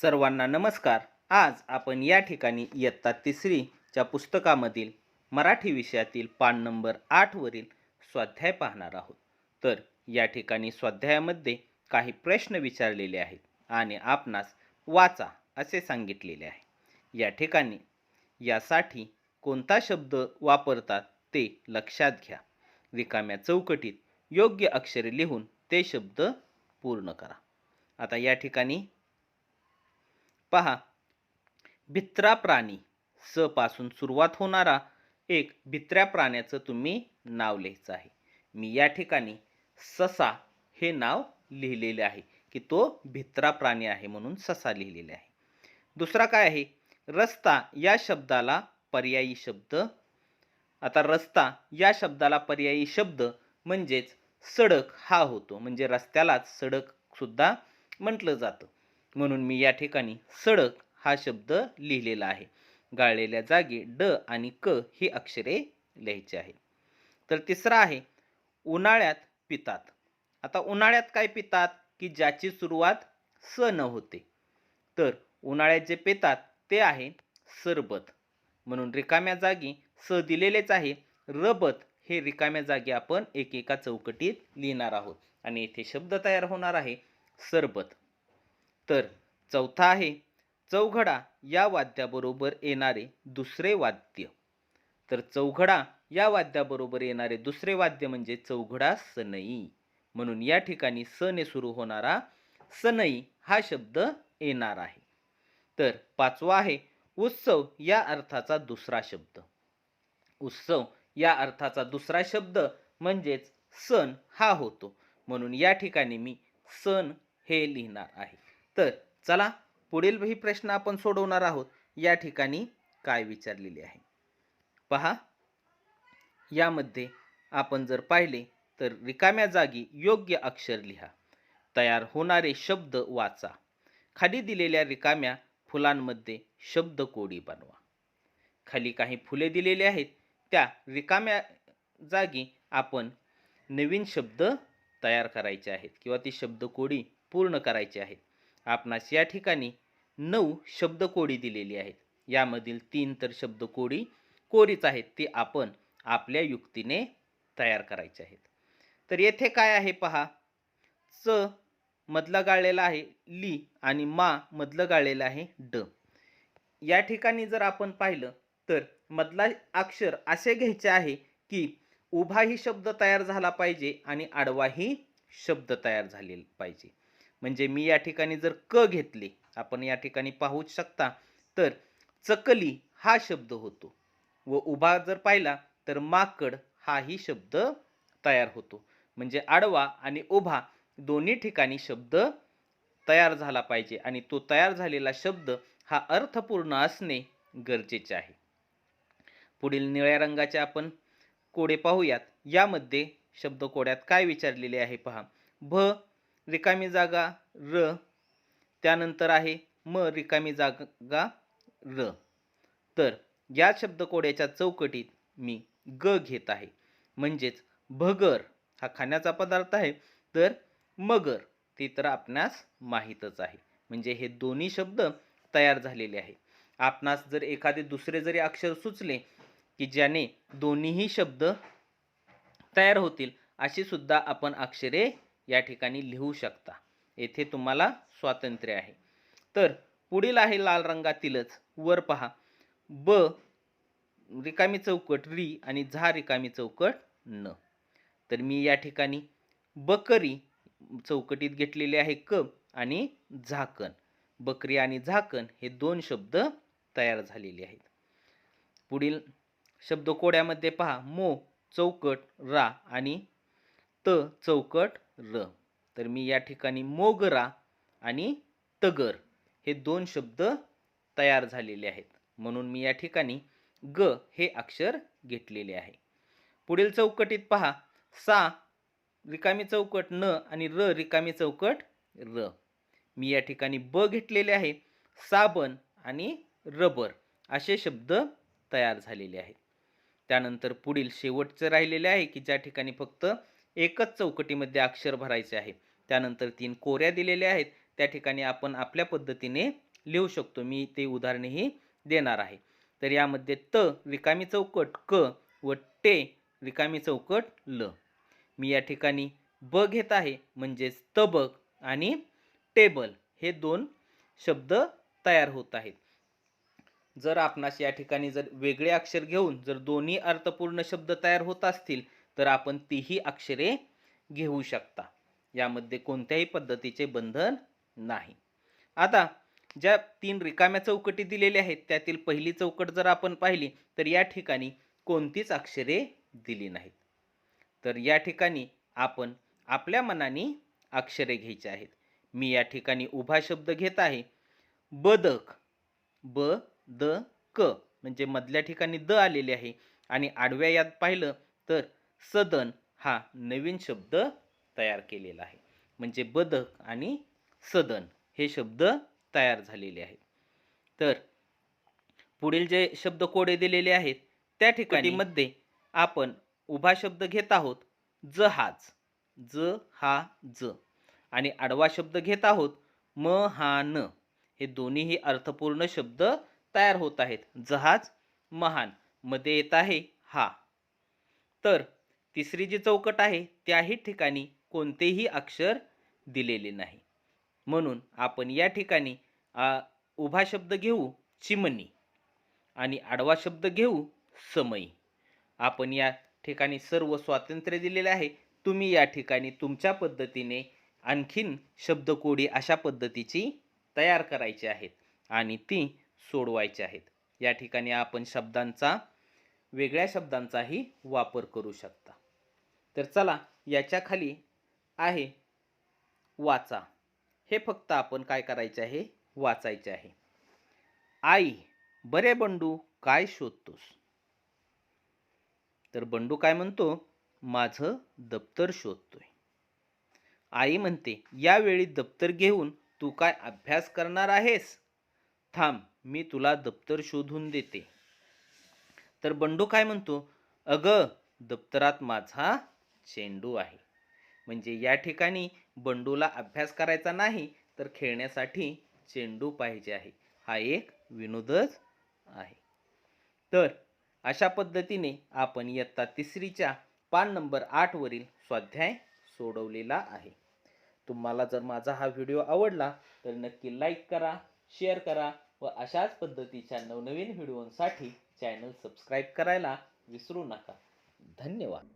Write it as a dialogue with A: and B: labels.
A: सर्वांना नमस्कार. आज आपण या ठिकाणी इयत्ता तिसरीच्या पुस्तकामधील मराठी विषयातील पान नंबर आठवरील स्वाध्याय पाहणार आहोत. तर या ठिकाणी स्वाध्यायामध्ये काही प्रश्न विचारलेले आहेत आणि आपणास वाचा असे सांगितलेले आहे. या ठिकाणी यासाठी कोणता शब्द वापरतात ते लक्षात घ्या. रिकाम्या चौकटीत योग्य अक्षरे लिहून ते शब्द पूर्ण करा. आता या ठिकाणी पहा. भित्रा प्राणी स पासून सुरुवात होणारा एक भित्र्या प्राण्याचं तुम्ही नाव लिहायचं आहे. मी या ठिकाणी ससा हे नाव लिहिलेले आहे की तो भित्रा प्राणी आहे म्हणून ससा लिहिलेले आहे. दुसरा काय आहे? रस्ता या शब्दाला पर्यायी शब्द. आता रस्ता या शब्दाला पर्यायी शब्द म्हणजेच सडक हा होतो. म्हणजे रस्त्यालाच सडक सुद्धा म्हटलं जातं. म्हणून मी या ठिकाणी सडक हा शब्द लिहिलेला आहे. गाळलेल्या जागी ड आणि क ही अक्षरे लिहायची आहे तर तिसरा आहे उन्हाळ्यात पितात. आता उन्हाळ्यात काय पितात? की ज्याची सुरुवात स न होते. तर उन्हाळ्यात जे पितात ते आहे सरबत. म्हणून रिकाम्या जागी स दिलेलेच आहे. रबत हे रिकाम्या जागी आपण एकेका चौकटीत लिहिणार आहोत. आणि येथे शब्द तयार होणार आहे सरबत. तर चौथा आहे चौघडा या वाद्याबरोबर येणारे दुसरे वाद्य. तर चौघडा या वाद्याबरोबर येणारे दुसरे वाद्य म्हणजे चौघडा सनई. म्हणून या ठिकाणी सने सुरू होणारा सनई हा शब्द येणार आहे. तर पाचवा आहे उत्सव या अर्थाचा दुसरा शब्द. उत्सव या अर्थाचा दुसरा शब्द म्हणजेच सण हा होतो. म्हणून या ठिकाणी मी सण हे लिहिणार आहे. तर चला पुढील ही प्रश्न आपण सोडवणार आहोत. या ठिकाणी काय विचारलेले आहे? पहा. यामध्ये आपण जर पाहिले तर रिकाम्या जागी योग्य अक्षर लिहा. तयार होणारे शब्द वाचा. खाली दिलेल्या रिकाम्या फुलांमध्ये शब्द कोडी बनवा. खाली काही फुले दिलेली आहेत त्या रिकाम्या जागी आपण नवीन शब्द तयार करायचे आहेत किंवा ती शब्दकोडी पूर्ण करायची आहेत आपणास या ठिकाणी नऊ शब्दकोडी दिलेली आहेत. यामधील तीन तर शब्दकोडी कोरीच आहेत. ते आपण आपल्या युक्तीने तयार करायचे आहेत. तर येथे काय आहे पहा. च मधला गाळलेला आहे. ली आणि मा मधलं गाळलेलं आहे. ड. या ठिकाणी जर आपण पाहिलं तर मधला अक्षर असे घ्यायचे आहे की उभाही शब्द तयार झाला पाहिजे आणि आडवाही शब्द तयार झाले पाहिजे. म्हणजे मी या ठिकाणी जर क घेतले आपण या ठिकाणी पाहू शकता तर चकली हा शब्द होतो. व उभा जर पाहिला तर माकड हाही शब्द तयार होतो. म्हणजे आडवा आणि उभा दोन्ही ठिकाणी शब्द तयार झाला पाहिजे आणि तो तयार झालेला शब्द हा अर्थपूर्ण असणे गरजेचे आहे. पुढील निळ्या रंगाचे आपण कोडे पाहूयात. यामध्ये शब्दकोड्यात काय विचारलेले आहे पहा. भ रिकामी जागा र त्यानंतर आहे म रिकामी जागा र. तर या शब्दकोड्याच्या चौकटीत मी ग घेत आहे. म्हणजेच भगर हा खाण्याचा पदार्थ आहे. तर मगर ते तर आपणास माहीतच आहे. म्हणजे हे दोन्ही शब्द तयार झालेले आहे. आपणास जर एखादे दुसरे जरी अक्षर सुचले की ज्याने दोन्हीही शब्द तयार होतील अशी सुद्धा आपण अक्षरे या ठिकाणी लिहू शकता. येथे तुम्हाला स्वातंत्र्य आहे. तर पुढील आहे लाल रंगातीलच. वर पहा. ब रिकामी चौकट री आणि झा रिकामी चौकट न. तर मी या ठिकाणी बकरी चौकटीत घेतलेले आहे क आणि झाकण. बकरी आणि झाकण हे दोन शब्द तयार झालेले आहेत. पुढील शब्दकोड्यामध्ये पहा. मो चौकट रा आणि त चौकट र. तर मी या ठिकाणी मोगरा आणि तगर हे दोन शब्द तयार झालेले आहेत. म्हणून मी या ठिकाणी ग हे अक्षर घेतलेले आहे. पुढील चौकटीत पहा. सा रिकामी चौकट न आणि र रिकामी चौकट र. मी या ठिकाणी ब घेतलेले आहे. साबण आणि रबर असे शब्द तयार झालेले आहेत. त्यानंतर पुढील शेवटचं राहिलेले आहे की ज्या ठिकाणी फक्त एकच चौकटीमध्ये अक्षर भरायचे आहे. त्यानंतर तीन कोऱ्या दिलेल्या आहेत. त्या ठिकाणी आपण आपल्या पद्धतीने लिहू शकतो. मी ते उदाहरणेही देणार आहे. तर यामध्ये त रिकामी चौकट क व टे रिकामी चौकट ल. मी या ठिकाणी ब घेत आहे. म्हणजेच तबक आणि टेबल हे दोन शब्द तयार होत आहेत. जर आपणास या ठिकाणी जर वेगळे अक्षर घेऊन जर दोन्ही अर्थपूर्ण शब्द तयार होत असतील तर आपण तीही अक्षरे घेऊ शकता. यामध्ये कोणत्याही पद्धतीचे बंधन नाही. आता ज्या तीन रिकाम्या चौकटी दिलेल्या आहेत त्यातील पहिली चौकट जर आपण पाहिली तर या ठिकाणी कोणतीच अक्षरे दिली नाहीत. तर या ठिकाणी आपण आपल्या मनाने अक्षरे घ्यायची आहेत. मी या ठिकाणी उभा शब्द घेत आहे. बदक ब द क म्हणजे मधल्या ठिकाणी द आलेले आहे. आणि आडव्या यात पाहिलं तर सदन हा नवीन शब्द तयार केलेला आहे. म्हणजे बदक आणि सदन हे शब्द तयार झालेले आहेत. तर पुढील जे शब्द कोडे दिलेले आहेत त्या ठिकाणी मध्ये आपण उभा शब्द घेत आहोत जहाज ज हा ज. आणि आडवा शब्द घेत आहोत म हा न. हे दोन्हीही अर्थपूर्ण शब्द तयार होत आहेत. जहाज महानमध्ये येत आहे हा. तर तिसरी जी चौकट आहे त्याही ठिकाणी कोणतेही अक्षर दिलेले नाही. म्हणून आपण या ठिकाणी उभा शब्द घेऊ चिमणी. आणि आडवा शब्द घेऊ समयी आपण या ठिकाणी सर्व स्वातंत्र्य दिलेले आहे. तुम्ही या ठिकाणी तुमच्या पद्धतीने आणखीन शब्दकोडी अशा पद्धतीची तयार करायची आहेत आणि ती सोडवायची आहेत. या ठिकाणी आपण शब्दांचा वेगळ्या शब्दांचाही वापर करू शकता. तर चला याच्या खाली आहे वाचा. हे फक्त आपण काय करायचे आहे? वाचायचे आहे. आई बरे बंडू काय शोधतोस? तर बंडू काय म्हणतो? माझं दप्तर शोधतोय. आई म्हणते यावेळी दप्तर घेऊन तू काय अभ्यास करणार आहेस? थांब मी तुला दप्तर शोधून देते. तर बंडू काय म्हणतो? अगं दप्तरात माझा चेंडू आहे. म्हणजे या ठिकाणी बंडूला अभ्यास करायचा नाही तर खेळण्यासाठी चेंडू पाहिजे आहे. हा एक विनोदच आहे. तर अशा पद्धतीने आपण इयत्ता तिसरीच्या पान नंबर आठवरील स्वाध्याय सोडवलेला आहे. तुम्हाला जर माझा हा व्हिडिओ आवडला तर नक्की लाईक करा शेअर करा व अशाच पद्धतीच्या नवनवीन व्हिडिओंसाठी चॅनल सबस्क्राईब करायला विसरू नका. धन्यवाद.